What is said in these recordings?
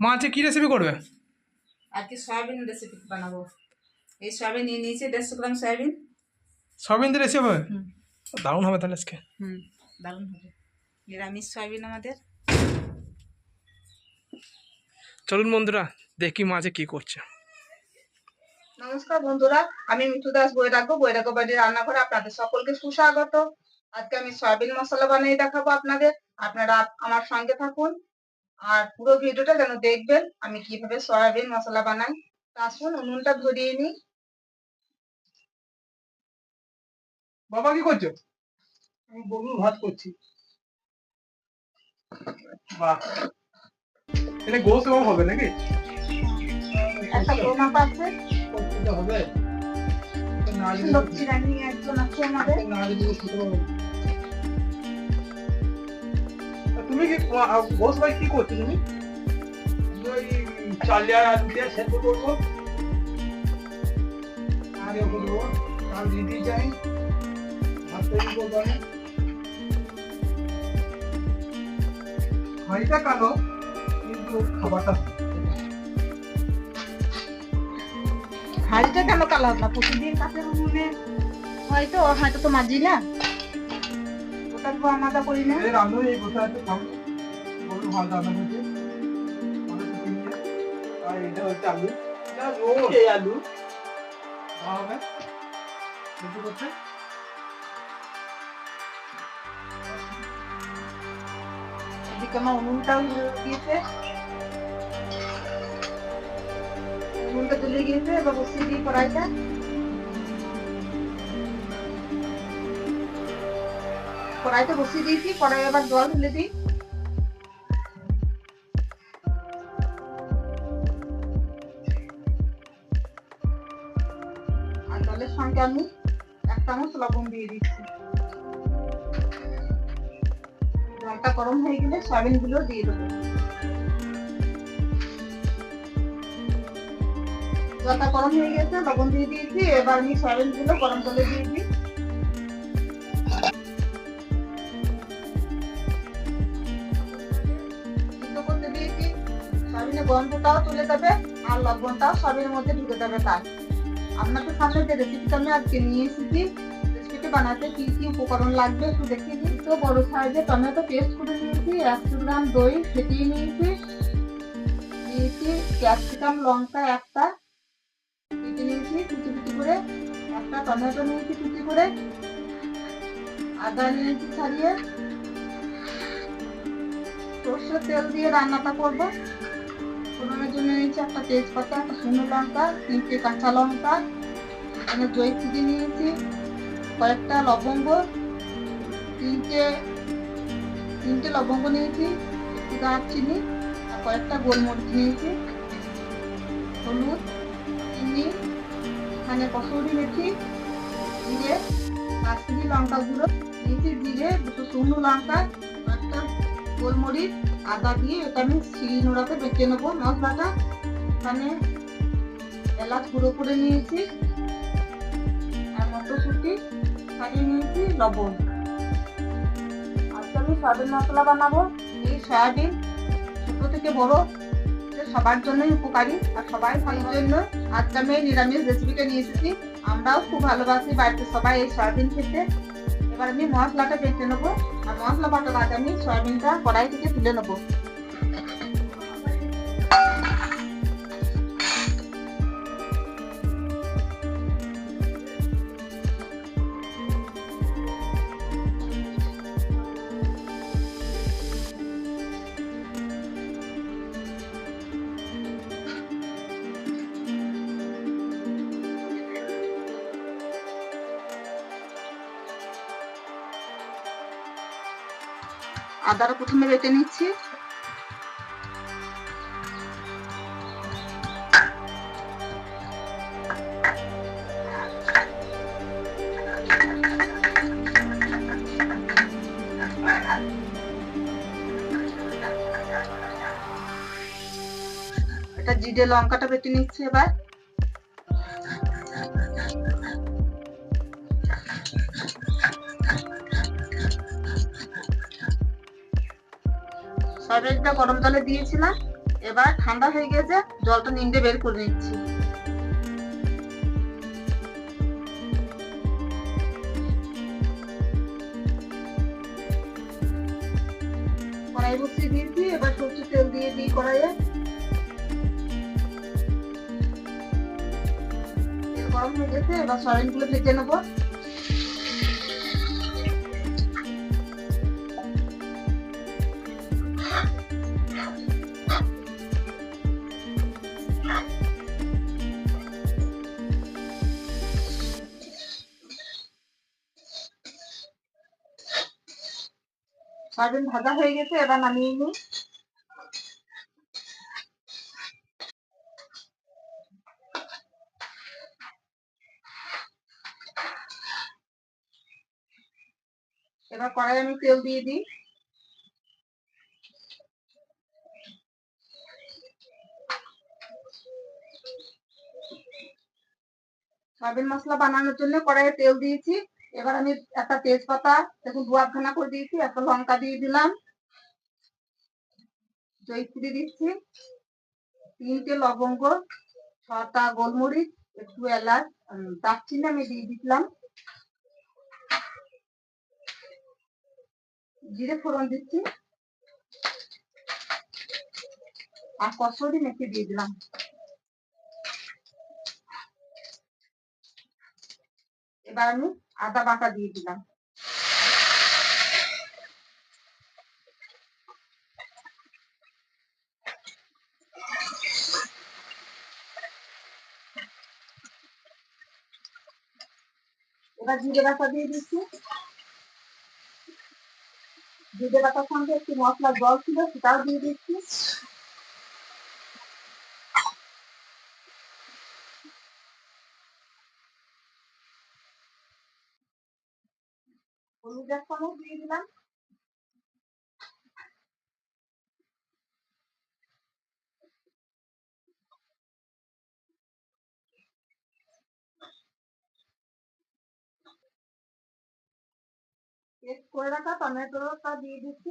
মা আজকে কী রেসিপি করবে? আজকে সয়াবিন রেসিপি বানাবো। এই সয়াবিন নিয়ে নিয়েছি দেড়শো গ্রাম সয়াবিন। সয়াবিন দিয়ে রেসিপি হবে? দারুণ হবে তাহলে আজকে। হুম দারুণ হবে। নিরামিষ সয়াবিন আমাদের। চলুন বন্ধুরা দেখি মা আজকে কী করছে। নমস্কার বন্ধুরা আমি মিঠু দাস বই রাখব বই রাখব বাড়ির রান্নাঘরে আপনাদের সকলকে সুস্বাগত। আজকে আমি সয়াবিন মশলা বানিয়ে দেখাবো আপনাদের। আপনারা আমার সঙ্গে থাকুন। আর পুরো ভিডিওটা যেন দেখবেন আমি কীভাবে সয়াবিন মশলা বানাই। তা আসুন উনুনটা ধরিয়ে নিই। বাবা কি করছ? আমি গরুর ভাত করছি। বাহ। এটা গোস এবং হবে নাকি? একটা টোমাটো আছে। হবে। না একজন আছে আমাদের। না তুমি কি বস ভাই কি করছ তুমি? ওই আর হাঁড়িটা কালো কেন কালো? না, প্রতিদিন হয়তো হয়তো তো না ওটা করি না। এর আলু এই বসে আছে রান্না হয়েছে। চিকেন দিয়ে আর এটা হচ্ছে আলু। এটা রোজ এই আলু। হবে? বুঝতে করছে এদিকে আমার উনুনটাও গিয়েছে। উনুনটা তুলে গিয়েছে এবার বসিয়ে দিই কড়াইটা। কড়াইটা বসিয়ে দিয়েছি কড়াই আবার জল ঢেলে দিই। আর জলের সঙ্গে আমি এক চামচ লবণ দিয়ে দিচ্ছি। জলটা গরম হয়ে গেলে সয়াবিনগুলো দিয়ে দেবো। জলটা গরম হয়ে গেছে, লবণ দিয়ে দিয়েছি, এবার আমি সয়াবিনগুলো গরম জলে দিয়ে সয়াবিনের গন্ধটাও তুলে দেবে, আর লবণটাও সবের মধ্যে ঢুকে যাবে তাই আপনাদের সামনে যে রেসিপিটা আমি আজকে নিয়ে এসেছি রেসিপিটা বানাতে কি কি উপকরণ লাগবে একটু দেখিয়ে দিই। তো বড় সাইজে টমেটো পেস্ট করে নিয়েছি একশো গ্রাম দই ফেটিয়ে নিয়েছি নিয়েছি ক্যাপসিকাম, লঙ্কা একটা কেটে নিয়েছি, কুচি কুচি করে একটা টমেটো নিয়েছি কুচি করে, আদা নিয়েছি ছাড়িয়ে, সর্ষের তেল দিয়ে রান্নাটা করব। ফোড়নের জন্য নিয়েছি একটা তেজপাতা, একটা শুকনো লঙ্কা, তিনটে কাঁচা লঙ্কা, এখানে দই ফুটে নিয়েছি, কয়েকটা লবঙ্গ, তিনটে তিনটে লবঙ্গ নিয়েছি, একটি দারচিনি, আর কয়েকটা গোলমরিচ নিয়েছি, হলুদ, চিনি, এখানে কসুরি মেথি, জিরে কাশ্মীরি লঙ্কা গুঁড়ো নিয়েছি জিরে, দুটো শুকনো লঙ্কা গোলমরিচ, আদা দিয়ে এটা আমি শিল নোড়াতে বেটে নেব। মশলাটা এখানে এলাচ গুঁড়ো করে নিয়েছি আর মটরশুঁটি ছাড়িয়ে নিয়েছি, লবণ। আজকে আমি সয়াবিন মশলা বানাবো। এই সয়াবিন ছোটো থেকে বড় সবার জন্যই উপকারী আর সবাই ভালোর জন্য। আজকে আমি নিরামিষ রেসিপিটা নিয়ে এসেছি। আমরাও খুব ভালোবাসি বাড়িতে সবাই এই সয়াবিন খেতে। এবার আমি মশলাটা বেটে নেব। আর মশলা বাটার আগে আমি সয়াবিনটা কড়াই থেকে তুলে নেব। আদাটা প্রথমে বেটে নিচ্ছি। এটা জিরে লঙ্কাটা বেটে নিচ্ছি এবার। সয়াবিনটা গরম জলে দিয়েছিলাম। এবার ঠান্ডা হয়ে গেছে জলটা নিংড়ে বের করে নিচ্ছি। কড়াই দিয়েছি, এবার সরষের তেল দিয়ে গরম হয়ে গেছে, এবার সয়াবিনগুলো ভেজে নেব। সয়াবিন ভাজা হয়ে গেছে, এবার নামিয়ে নিই। এবার কড়াই আমি তেল দিয়ে দিই। সয়াবিন মশলা বানানোর জন্য কড়াইয়ে তেল দিয়েছি। এবার আমি একটা তেজপাতা, দেখুন, দু আধখানা করে দিয়েছি, একটা লঙ্কা দিয়ে দিলাম। জয়িত্রী দিচ্ছি। তিনটে লবঙ্গ, ছটা গোলমরিচ, একটু এলাচ দারচিনি আমি দিয়ে দিলাম। জিরে ফোড়ন দিচ্ছি। আর কসুরি মেখে দিয়ে দিলাম। এবার আমি আদা বাটা দিয়ে দিলাম এবার জিরে বাটা দিয়ে দিচ্ছি জিরে বাটার সঙ্গে একটু মশলা জল ছিল সেটাও দিয়ে দিচ্ছি হলুদ এক চামচ দিয়ে দিলাম। পেস্ট করে রাখা টমেটোটা দিয়ে দিচ্ছি।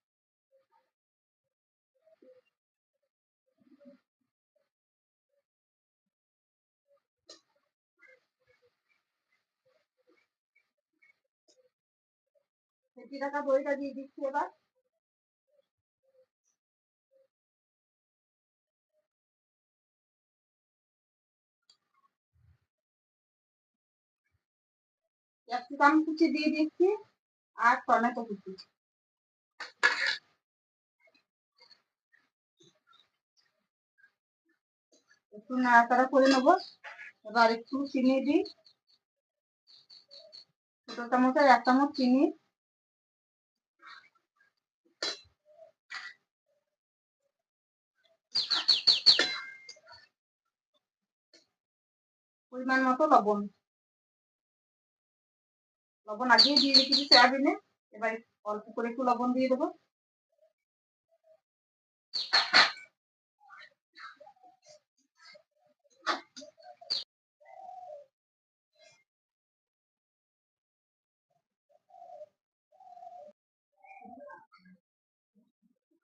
ফেটি রাখা দইটা দিয়ে দিচ্ছি এবার। ক্যাপসিকাম কুচি দিয়ে দিচ্ছি, আর টমেটো কুচি। একটু নাড়াচাড়া করে নেব। এবার একটু চিনি দিই। ছোট চামচের এক চামচ চিনি। পরিমাণ মতো লবণ। লবণ আগেই দিয়ে রেখেছি সয়াবিনে। এবার অল্প করে একটু লবণ দিয়ে দেবো।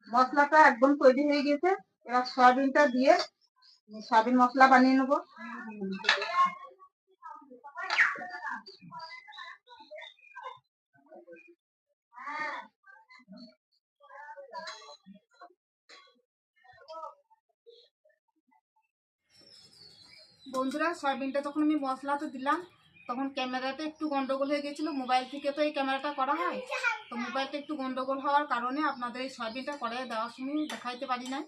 মশলাটা একদম তৈরি হয়ে গেছে। এবার সয়াবিনটা দিয়ে সয়াবিন মশলা বানিয়ে নেব। বন্ধুরা, সয়াবিনটা যখন আমি মশলা তো দিলাম, তখন ক্যামেরাতে একটু গন্ডগোল হয়ে গেছিল, মোবাইল থেকে তো এই ক্যামেরাটা করা হয়। তো মোবাইলটা একটু গন্ডগোল হওয়ার কারণে আপনাদের এই সয়াবিনটা করে দেওয়ার সময় দেখাইতে পারি না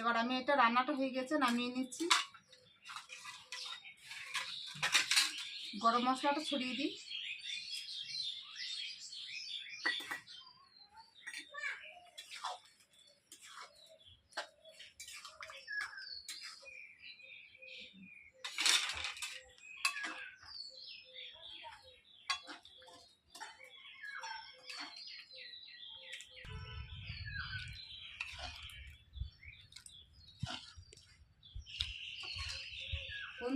এবার আমি এটা রান্নাটা হয়ে গেছে, নামিয়ে নিচ্ছি। গরম মশলাটা ছড়িয়ে দিই।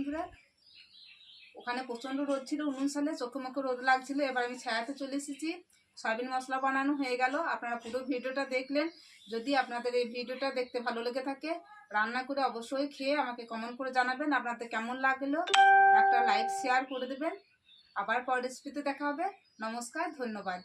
বন্ধুরা ওখানে প্রচণ্ড রোদ ছিল, উনুন সালে চোখে মুখে রোদ লাগছিল। এবার আমি ছায়াতে চলে এসেছি। সয়াবিন মশলা বানানো হয়ে গেল। আপনারা পুরো ভিডিওটা দেখলেন। যদি আপনাদের এই ভিডিওটা দেখতে ভালো লেগে থাকে, রান্না করে অবশ্যই খেয়ে আমাকে কমেন্ট করে জানাবেন। আপনাদের কেমন লাগল? একটা লাইক শেয়ার করে দেবেন। আবার পরের রেসিপিতে দেখা হবে। নমস্কার, ধন্যবাদ।